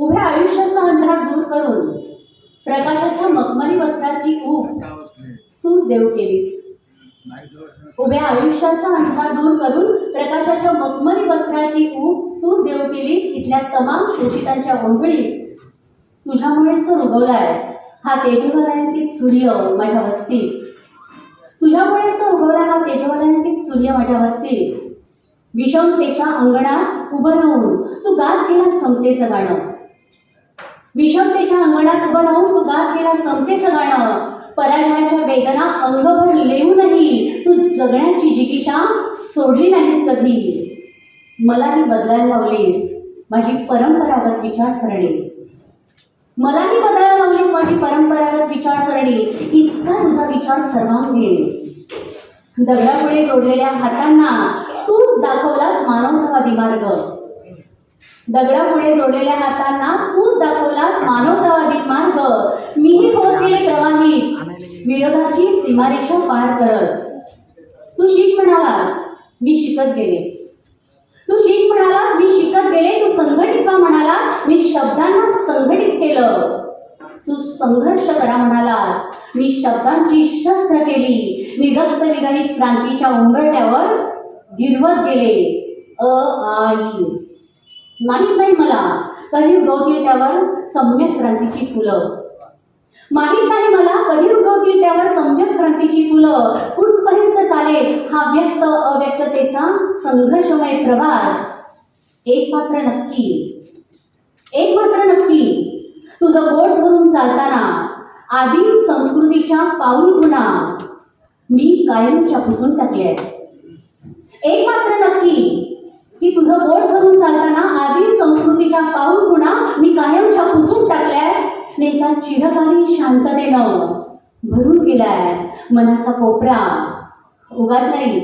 उभ्या आयुष्याचा अंधार दूर करून प्रकाशाच्या मखमली वस्त्राची ऊब तूच देव केलीस. उभ्या आयुष्याचा अंधार दूर करून प्रकाशाच्या मखमली वस्त्राची ऊब तूच देव केलीस इथल्या तमाम शोषितांच्या ओंजळी तुझ्यामुळेच तो रुगवलाय. हा तेजवलयांकित सूर्य माझ्या वस्तीत. तुझ्यामुळेच तो उगवला हा तेजवलयांकित सूर्य माझ्या वस्तीत. विषमतेच्या अंगणात उभं राहून तू गात केला समतेचं गाणं. विषमतेच्या अंगणात उभं राहून तू गात केला समतेचं गाणं. पराजयाच्या वेदना अंगभर लेऊनही तू जगण्याची जिगिषा सोडली नाहीस कधी. मलाही बदलायला लावलीस माझी परंपरागत विचारसरणी. मलाही बदलायला लावलीस माझी परंपरागत विचारसरणी. इतका तुझा विचार सर्वांगीण दगडापुढे जोडलेल्या हातांना तूच दाखवलास मानवतावादी मार्ग. दगडापुढे जोडलेल्या हातांना तूच दाखवलास मानवतावादी मार्ग. मीही होत गेले प्रवाहित विरोधाची सीमारेषा पार करत तू शिक म्हणालास मी शिकत गेले. तू शिक म्हणालास मी शिकत गेले. तू संघटित का म्हणालास मी शब्दांना संघटित केलं. तू संघर्ष करा म्हणालास मी शब्दांची शस्त्र केली. निरक्त निगडित क्रांतीच्या उंबरट्यावर गिरवत गेले. अ आई माहीत नाही मला. कधी उगवतील त्यावर सम्यक क्रांतीची फुलं. माहीत नाही मला कधी उगवतील त्यावर सम्यक क्रांतीची फुलं. कुठपर्यंत चालेल हा व्यक्त अव्यक्ततेचा संघर्षमय प्रवास? एक मात्र नक्की. एक मात्र नक्की. तुझं बोट भरून चालताना आदिम संस्कृतीच्या पाऊल खुणा मी कायमच्या पुसून टाकल्या. एक मात्र नक्की. की तुझं बोट धरून चालताना आदिम संस्कृतीच्या पाऊल खुणा मी कायमच्या पुसून टाकल्याय नेता चिरकाली शांततेनं भरून गेलाय. मनाचा कोपरा उगाच नाही.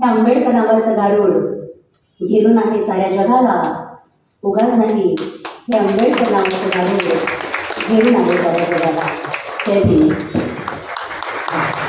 हे आंबेडकर नावाचं गारुड घेरून आहे साऱ्या जगाला. उगाच नाही. हे आंबेडकर नावाचं गारुड घेऊन आहे साऱ्या जगाला. जय भीम